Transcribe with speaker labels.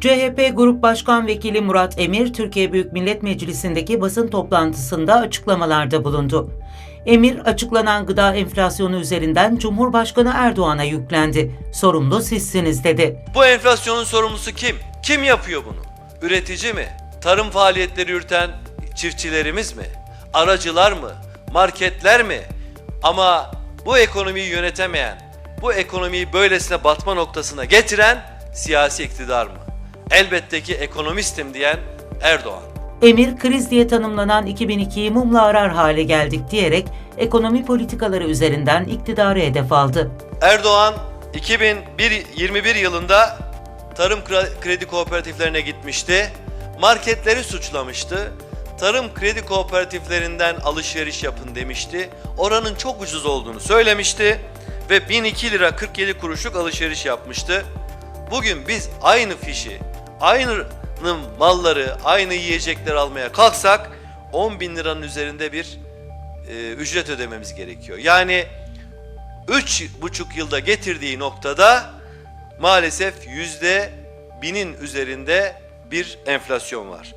Speaker 1: CHP Grup Başkan Vekili Murat Emir, Türkiye Büyük Millet Meclisi'ndeki basın toplantısında açıklamalarda bulundu. Emir, açıklanan gıda enflasyonu üzerinden Cumhurbaşkanı Erdoğan'a yüklendi. Sorumlu sizsiniz dedi.
Speaker 2: Bu enflasyonun sorumlusu kim? Kim yapıyor bunu? Üretici mi? Tarım faaliyetleri yürüten çiftçilerimiz mi? Aracılar mı? Marketler mi? Ama bu ekonomiyi yönetemeyen, bu ekonomiyi böylesine batma noktasına getiren siyasi iktidar mı? Elbette ki ekonomistim diyen Erdoğan.
Speaker 1: Emir, kriz diye tanımlanan 2002'yi mumla arar hale geldik diyerek ekonomi politikaları üzerinden iktidarı hedef aldı.
Speaker 2: Erdoğan 2021 yılında tarım kre- kredi kooperatiflerine gitmişti. Marketleri suçlamıştı. Tarım kredi kooperatiflerinden alışveriş yapın demişti. Oranın çok ucuz olduğunu söylemişti ve 1002 lira 47 kuruşluk alışveriş yapmıştı. Bugün biz aynı fişi, aynı malları, aynı yiyecekleri almaya kalksak 10 bin liranın üzerinde bir e, ücret ödememiz gerekiyor. Yani üç buçuk yılda getirdiği noktada maalesef yüzde binin üzerinde bir enflasyon var.